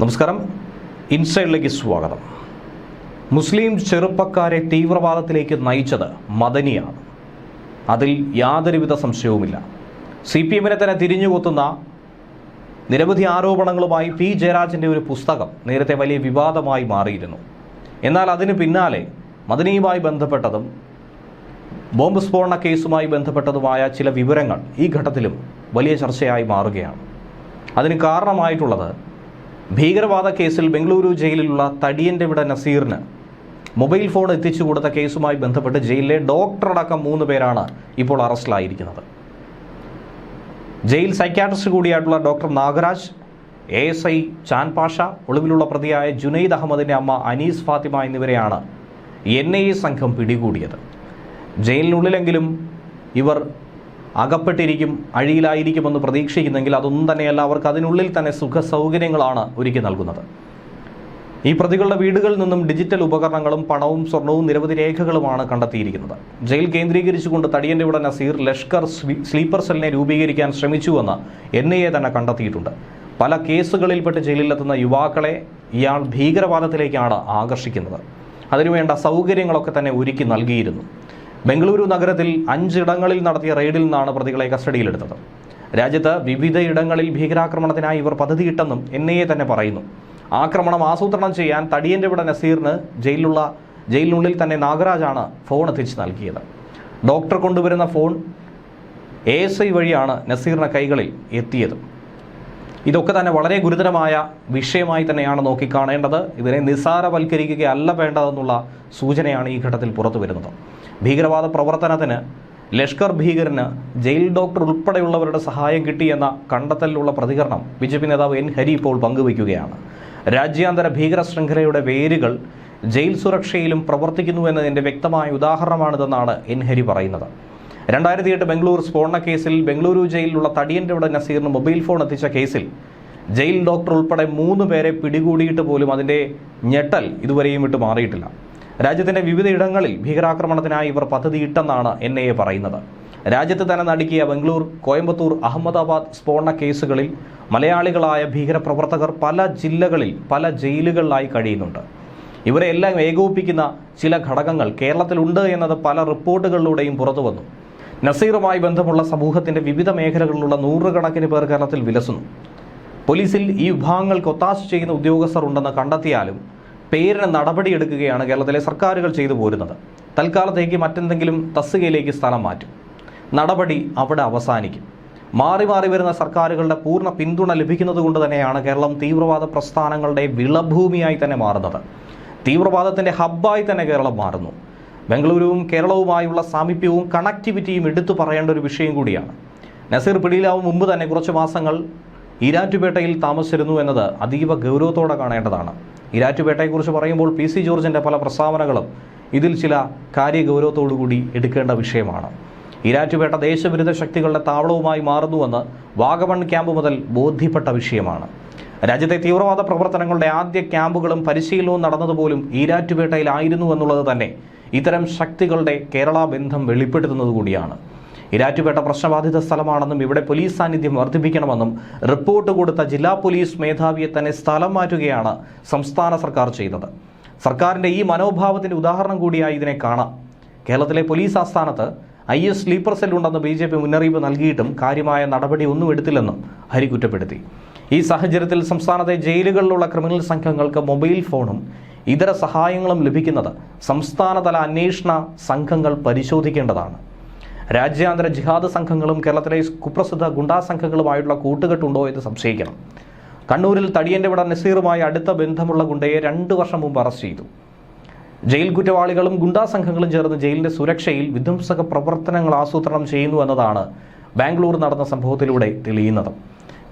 നമസ്കാരം. ഇൻസൈഡിലേക്ക് സ്വാഗതം. മുസ്ലിം ചെറുപ്പക്കാരെ തീവ്രവാദത്തിലേക്ക് നയിച്ചത് മദനിയാണ്. അതിൽ യാതൊരുവിധ സംശയവുമില്ല. സി പി എമ്മിനെ തന്നെ തിരിഞ്ഞുകൊത്തുന്ന നിരവധി ആരോപണങ്ങളുമായി പി ജയരാജന്റെ ഒരു പുസ്തകം നേരത്തെ വലിയ വിവാദമായി മാറിയിരുന്നു. എന്നാൽ അതിന് പിന്നാലെ മദനിയുമായി ബന്ധപ്പെട്ടതും ബോംബ് സ്ഫോടന കേസുമായി ബന്ധപ്പെട്ടതുമായ ചില വിവരങ്ങൾ ഈ ഘട്ടത്തിലും വലിയ ചർച്ചയായി മാറുകയാണ്. അതിന് കാരണമായിട്ടുള്ളത് ഭീകരവാദ കേസിൽ ബംഗളൂരു ജയിലിലുള്ള തടിയന്റെ വിട നസീറിന് മൊബൈൽ ഫോൺ എത്തിച്ചു കൊടുത്ത കേസുമായി ബന്ധപ്പെട്ട് ജയിലിലെ ഡോക്ടറടക്കം മൂന്ന് പേരാണ് ഇപ്പോൾ അറസ്റ്റിലായിരിക്കുന്നത്. Jail psychiatrist കൂടിയായിട്ടുള്ള doctor Nagaraj A S I Chan Pasha ഒളിവിലുള്ള പ്രതിയായ ജുനൈദ് അഹമ്മദിന്റെ അമ്മ അനീസ് ഫാത്തിമ എന്നിവരെയാണ് എൻ ഐ എ സംഘം പിടികൂടിയത്. ജയിലിനുള്ളിലെങ്കിലും ഇവർ അകപ്പെട്ടിരിക്കും അഴിയിലായിരിക്കുമെന്ന് പ്രതീക്ഷിക്കുന്നെങ്കിൽ അതൊന്നും തന്നെയല്ല അവർക്ക് അതിനുള്ളിൽ തന്നെ സുഖ സൗകര്യങ്ങളാണ് ഒരുക്കി നൽകുന്നത്. ഈ പ്രതികളുടെ വീടുകളിൽ നിന്നും ഡിജിറ്റൽ ഉപകരണങ്ങളും പണവും സ്വർണവും നിരവധി രേഖകളുമാണ് കണ്ടെത്തിയിരിക്കുന്നത്. ജയിൽ കേന്ദ്രീകരിച്ചുകൊണ്ട് തടിയന്റെ ഉടൻ നസീർ ലഷ്കർ സ്ലീപ്പർ സെല്ലിനെ രൂപീകരിക്കാൻ ശ്രമിച്ചുവെന്ന് എൻ ഐ എ തന്നെ കണ്ടെത്തിയിട്ടുണ്ട്. പല കേസുകളിൽപ്പെട്ട് ജയിലിലെത്തുന്ന യുവാക്കളെ ഇയാൾ ഭീകരവാദത്തിലേക്കാണ് ആകർഷിക്കുന്നത്. അതിനുവേണ്ട സൗകര്യങ്ങളൊക്കെ തന്നെ ഒരുക്കി നൽകിയിരുന്നു. ബംഗളൂരു നഗരത്തിൽ അഞ്ചിടങ്ങളിൽ നടത്തിയ റെയ്ഡിൽ നിന്നാണ് പ്രതികളെ കസ്റ്റഡിയിലെടുത്തത്. രാജ്യത്ത് വിവിധയിടങ്ങളിൽ ഭീകരാക്രമണത്തിനായി ഇവർ പദ്ധതിയിട്ടെന്നും എൻ ഐ എ തന്നെ പറയുന്നു. ആക്രമണം ആസൂത്രണം ചെയ്യാൻ തടിയന്റെ വിട നസീറിന് ജയിലിലുള്ള ജയിലിനുള്ളിൽ തന്നെ നാഗരാജാണ് ഫോൺ എത്തിച്ച് നൽകിയത്. ഡോക്ടർ കൊണ്ടുവരുന്ന ഫോൺ എ എസ് ഐ വഴിയാണ് നസീറിന്റെ കൈകളിൽ എത്തിയത്. ഇതൊക്കെ തന്നെ വളരെ ഗുരുതരമായ വിഷയമായി തന്നെയാണ് നോക്കിക്കാണേണ്ടത്. ഇതിനെ നിസ്സാരവൽക്കരിക്കുകയല്ല വേണ്ടതെന്നുള്ള സൂചനയാണ് ഈ ഘട്ടത്തിൽ പുറത്തു വരുന്നത്. ഭീകരവാദ പ്രവർത്തനത്തിന് ലഷ്കർ ഭീകരന് ജയിൽ ഡോക്ടർ ഉൾപ്പെടെയുള്ളവരുടെ സഹായം കിട്ടിയെന്ന കണ്ടെത്തലിലുള്ള പ്രതികരണം ബി ജെ പി നേതാവ് എൻ ഹരി ഇപ്പോൾ പങ്കുവയ്ക്കുകയാണ്. രാജ്യാന്തര ഭീകര ശൃംഖലയുടെ വേരുകൾ ജയിൽ സുരക്ഷയിലും പ്രവർത്തിക്കുന്നു എന്നതിന്റെ വ്യക്തമായ ഉദാഹരണമാണിതെന്നാണ് എൻ ഹരി പറയുന്നത്. രണ്ടായിരത്തി എട്ട് ബംഗളൂർ സ്ഫോടന കേസിൽ ബംഗളൂരു ജയിലിലുള്ള തടിയന്റെ ഉടൻ നസീറിന് മൊബൈൽ ഫോൺ എത്തിച്ച കേസിൽ ജയിൽ ഡോക്ടർ ഉൾപ്പെടെ മൂന്ന് പേരെ പിടികൂടിയിട്ട് പോലും അതിന്റെ ഞെട്ടൽ ഇതുവരെയും വിട്ട് മാറിയിട്ടില്ല. രാജ്യത്തിന്റെ വിവിധയിടങ്ങളിൽ ഭീകരാക്രമണത്തിനായി ഇവർ പദ്ധതിയിട്ടെന്നാണ് എൻ ഐ എ പറയുന്നത്. രാജ്യത്ത് തന്നെ നടുക്കിയ ബംഗളൂർ കോയമ്പത്തൂർ അഹമ്മദാബാദ് സ്ഫോടന കേസുകളിൽ മലയാളികളായ ഭീകരപ്രവർത്തകർ പല ജില്ലകളിൽ പല ജയിലുകളിലായി കഴിയുന്നുണ്ട്. ഇവരെ എല്ലാം ഏകോപിപ്പിക്കുന്ന ചില ഘടകങ്ങൾ കേരളത്തിലുണ്ട് എന്നത് പല റിപ്പോർട്ടുകളിലൂടെയും പുറത്തു വന്നു നസീറുമായി ബന്ധമുള്ള സമൂഹത്തിന്റെ വിവിധ മേഖലകളിലുള്ള നൂറുകണക്കിന് പേർ കേരളത്തിൽ വിലസുന്നു. പോലീസിൽ ഈ വിഭാഗങ്ങൾക്ക് ഒത്താശ ചെയ്യുന്ന ഉദ്യോഗസ്ഥർ ഉണ്ടെന്ന് കണ്ടെത്തിയാലും പേരിന് നടപടിയെടുക്കുകയാണ് കേരളത്തിലെ സർക്കാരുകൾ ചെയ്തു പോരുന്നത്. തൽക്കാലത്തേക്ക് മറ്റെന്തെങ്കിലും തസ്തികയിലേക്ക് സ്ഥലം മാറ്റും. നടപടി അവിടെ അവസാനിക്കും. മാറി മാറി വരുന്ന സർക്കാരുകളുടെ പൂർണ പിന്തുണ ലഭിക്കുന്നത് കൊണ്ട് തന്നെയാണ് കേരളം തീവ്രവാദ പ്രസ്ഥാനങ്ങളുടെ വിളഭൂമിയായി തന്നെ മാറുന്നത്. തീവ്രവാദത്തിന്റെ ഹബ്ബായി തന്നെ കേരളം മാറുന്നു. ബംഗളൂരുവും കേരളവുമായുള്ള സാമീപ്യവും കണക്ടിവിറ്റിയും എടുത്തു പറയേണ്ട ഒരു വിഷയം കൂടിയാണ്. നസീർ പിടിയിലാവും മുമ്പ് തന്നെ കുറച്ച് മാസങ്ങൾ ഈരാറ്റുപേട്ടയിൽ താമസിച്ചിരുന്നു എന്നത് അതീവ ഗൗരവത്തോടെ കാണേണ്ടതാണ്. ഈരാറ്റുപേട്ടയെക്കുറിച്ച് പറയുമ്പോൾ പി സി ജോർജിന്റെ പല പ്രസ്താവനകളും ഇതിൽ ചില കാര്യഗൗരവത്തോടുകൂടി എടുക്കേണ്ട വിഷയമാണ്. ഈരാറ്റുപേട്ട ദേശവിരുദ്ധ ശക്തികളുടെ താവളവുമായി മാറുന്നുവെന്ന് വാഗമൺ ക്യാമ്പ് മുതൽ ബോധ്യപ്പെട്ട വിഷയമാണ്. രാജ്യത്തെ തീവ്രവാദ പ്രവർത്തനങ്ങളുടെ ആദ്യ ക്യാമ്പുകളും പരിശീലനവും നടന്നതുപോലും ഈരാറ്റുപേട്ടയിലായിരുന്നു എന്നുള്ളത് തന്നെ ഇത്തരം ശക്തികളുടെ കേരള ബന്ധം വെളിപ്പെടുത്തുന്നത് കൂടിയാണ്. ഇരാറ്റുപേട്ട പ്രശ്നബാധിത സ്ഥലമാണെന്നും ഇവിടെ പോലീസ് സാന്നിധ്യം വർദ്ധിപ്പിക്കണമെന്നും റിപ്പോർട്ട് കൊടുത്ത ജില്ലാ പോലീസ് മേധാവിയെ തന്നെ സ്ഥലം മാറ്റുകയാണ് സംസ്ഥാന സർക്കാർ ചെയ്തത്. സർക്കാരിന്റെ ഈ മനോഭാവത്തിന്റെ ഉദാഹരണം കൂടിയായി ഇതിനെ കാണാം. കേരളത്തിലെ പോലീസ് ആസ്ഥാനത്ത് ഐ എസ് സ്ലീപ്പർ സെല്ലുണ്ടെന്ന് ബി ജെ പി മുന്നറിയിപ്പ് നൽകിയിട്ടും കാര്യമായ നടപടി ഒന്നും എടുത്തില്ലെന്നും ഹരി കുറ്റപ്പെടുത്തി ഈ സാഹചര്യത്തിൽ സംസ്ഥാനത്തെ ജയിലുകളിലുള്ള ക്രിമിനൽ സംഘങ്ങൾക്ക് മൊബൈൽ ഫോണും ഇതര സഹായങ്ങളും ലഭിക്കുന്നത് സംസ്ഥാനതല അന്വേഷണ സംഘങ്ങൾ പരിശോധിക്കേണ്ടതാണ്. രാജ്യാന്തര ജിഹാദ് സംഘങ്ങളും കേരളത്തിലെ കുപ്രസിദ്ധ ഗുണ്ടാ സംഘങ്ങളുമായിട്ടുള്ള കൂട്ടുകെട്ടുണ്ടോ എന്ന് സംശയിക്കണം. കണ്ണൂരിൽ തടിയന്റെ വിട നസീറുമായി അടുത്ത ബന്ധമുള്ള ഗുണ്ടയെ രണ്ട് വർഷം മുമ്പ് അറസ്റ്റ് ചെയ്തു. ജയിൽ കുറ്റവാളികളും ഗുണ്ടാ സംഘങ്ങളും ചേർന്ന് ജയിലിന്റെ സുരക്ഷയിൽ വിധ്വംസക പ്രവർത്തനങ്ങൾ ആസൂത്രണം ചെയ്യുന്നു എന്നതാണ് ബാംഗ്ലൂർ നടന്ന സംഭവത്തിലൂടെ തെളിയുന്നത്.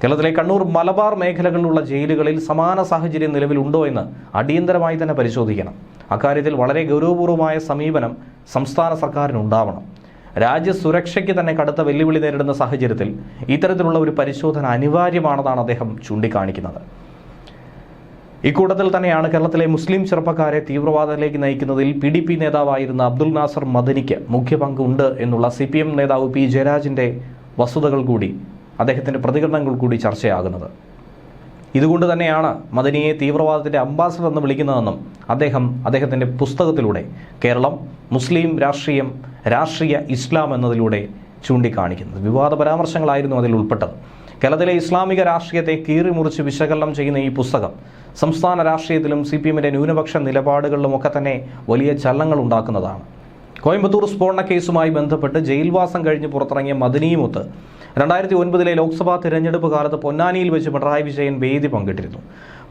കേരളത്തിലെ കണ്ണൂർ മലബാർ മേഖലകളിലുള്ള ജയിലുകളിൽ സമാന സാഹചര്യം നിലവിലുണ്ടോ എന്ന് അടിയന്തരമായി തന്നെ പരിശോധിക്കണം. അക്കാര്യത്തിൽ വളരെ ഗൗരവപൂർവമായ സമീപനം സംസ്ഥാന സർക്കാരിനുണ്ടാവണം. രാജ്യസുരക്ഷയ്ക്ക് തന്നെ കടുത്ത വെല്ലുവിളി നേരിടുന്ന സാഹചര്യത്തിൽ ഇത്തരത്തിലുള്ള ഒരു പരിശോധന അനിവാര്യമാണെന്നാണ് അദ്ദേഹം ചൂണ്ടിക്കാണിക്കുന്നത്. ഇക്കൂട്ടത്തിൽ തന്നെയാണ് കേരളത്തിലെ മുസ്ലിം ചെറുപ്പക്കാരെ തീവ്രവാദത്തിലേക്ക് നയിക്കുന്നതിൽ പി ഡി പി നേതാവായിരുന്ന അബ്ദുൽ നാസർ മദനിക്ക് മുഖ്യ പങ്കുണ്ട് എന്നുള്ള സി പി എം നേതാവ് പി ജയരാജിന്റെ വസ്തുതകൾ കൂടി അദ്ദേഹത്തിന്റെ പ്രതികരണങ്ങൾ കൂടി ചർച്ചയാകുന്നത്. ഇതുകൊണ്ട് തന്നെയാണ് മദനിയെ തീവ്രവാദത്തിന്റെ അംബാസഡർ എന്ന് വിളിക്കുന്നതെന്നും അദ്ദേഹം അദ്ദേഹത്തിന്റെ പുസ്തകത്തിലൂടെ കേരളം മുസ്ലിം രാഷ്ട്രീയം രാഷ്ട്രീയ ഇസ്ലാം എന്നതിലൂടെ ചൂണ്ടിക്കാണിക്കുന്നത്. വിവാദ പരാമർശങ്ങളായിരുന്നു അതിൽ ഉൾപ്പെട്ടത്. കേരളത്തിലെ ഇസ്ലാമിക രാഷ്ട്രീയത്തെ കീറിമുറിച്ച് വിശകലനം ചെയ്യുന്ന ഈ പുസ്തകം സംസ്ഥാന രാഷ്ട്രീയത്തിലും സി പി എമ്മിന്റെ ന്യൂനപക്ഷ നിലപാടുകളിലുമൊക്കെ തന്നെ വലിയ ചലനങ്ങൾ ഉണ്ടാക്കുന്നതാണ്. കോയമ്പത്തൂർ സ്ഫോടന കേസുമായി ബന്ധപ്പെട്ട് ജയിൽവാസം കഴിഞ്ഞ് പുറത്തിറങ്ങിയ മദനിയുമൊത്ത് രണ്ടായിരത്തി ഒൻപതിലെ ലോക്സഭാ തിരഞ്ഞെടുപ്പ് കാലത്ത് പൊന്നാനിയിൽ വെച്ച് പിണറായി വിജയൻ വേദി പങ്കിട്ടിരുന്നു.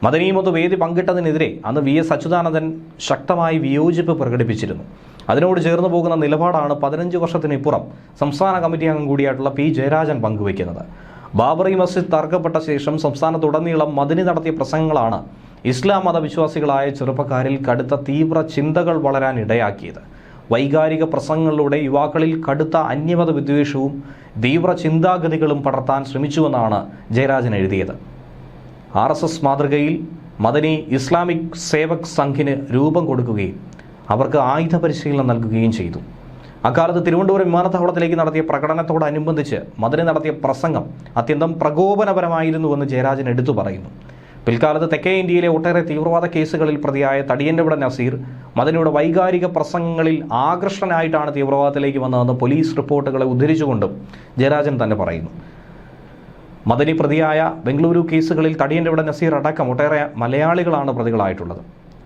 മദനിയുമൊത്ത് വേദി പങ്കിട്ടതിനെതിരെ അന്ന് വി എസ് അച്യുതാനന്ദൻ ശക്തമായി വിയോജിപ്പ് പ്രകടിപ്പിച്ചിരുന്നു. അതിനോട് ചേർന്ന് പോകുന്ന നിലപാടാണ് പതിനഞ്ച് വർഷത്തിനിപ്പുറം സംസ്ഥാന കമ്മിറ്റി അംഗം കൂടിയായിട്ടുള്ള പി ജയരാജൻ പങ്കുവയ്ക്കുന്നത്. ബാബറി മസ്ജിദ് തർക്കപ്പെട്ട ശേഷം സംസ്ഥാനത്തുടനീളം മദനി നടത്തിയ പ്രസംഗങ്ങളാണ് ഇസ്ലാം മതവിശ്വാസികളായ ചെറുപ്പക്കാരിൽ കടുത്ത തീവ്ര ചിന്തകൾ വളരാൻ ഇടയാക്കിയത് വൈകാരിക പ്രസംഗങ്ങളിലൂടെ യുവാക്കളിൽ കടുത്ത അന്യമത വിദ്വേഷവും തീവ്ര ചിന്താഗതികളും പടർത്താൻ ശ്രമിച്ചുവെന്നാണ് ജയരാജൻ എഴുതിയത്. ആർ എസ് എസ് മാതൃകയിൽ മദനി ഇസ്ലാമിക് സേവക് സംഘിന് രൂപം കൊടുക്കുകയും അവർക്ക് ആയുധ പരിശീലനം നൽകുകയും ചെയ്തു. അക്കാലത്ത് തിരുവനന്തപുരം വിമാനത്താവളത്തിലേക്ക് നടത്തിയ പ്രകടനത്തോടനുബന്ധിച്ച് മദനി നടത്തിയ പ്രസംഗം അത്യന്തം പ്രകോപനപരമായിരുന്നുവെന്ന് ജയരാജൻ എടുത്തു പറയുന്നു. പിൽക്കാലത്ത് തെക്കേ ഇന്ത്യയിലെ ഒട്ടേറെ തീവ്രവാദ കേസുകളിൽ പ്രതിയായ തടിയന്റെവിട നസീർ മദനിയുടെ വൈകാരിക പ്രസംഗങ്ങളിൽ ആകർഷണനായിട്ടാണ് തീവ്രവാദത്തിലേക്ക് വന്നതെന്ന് പോലീസ് റിപ്പോർട്ടുകളെ ഉദ്ധരിച്ചുകൊണ്ടും ജയരാജൻ തന്നെ പറയുന്നു. മദനി പ്രതിയായ ബംഗളൂരു കേസുകളിൽ തടിയന്റെ ഇവിടെ നസീർ അടക്കം ഒട്ടേറെ മലയാളികളാണ് പ്രതികളായിട്ടുള്ളത്.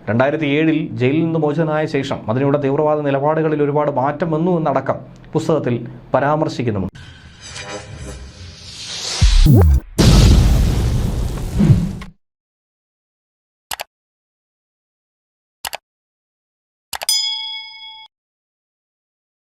രണ്ടായിരത്തി ഏഴിൽ ജയിലിൽ നിന്ന് മോചിതനായ ശേഷം മദനിയുടെ തീവ്രവാദ നിലപാടുകളിൽ ഒരുപാട് മാറ്റം വന്നു എന്നടക്കം പുസ്തകത്തിൽ പരാമർശിക്കുന്നുമുണ്ട്.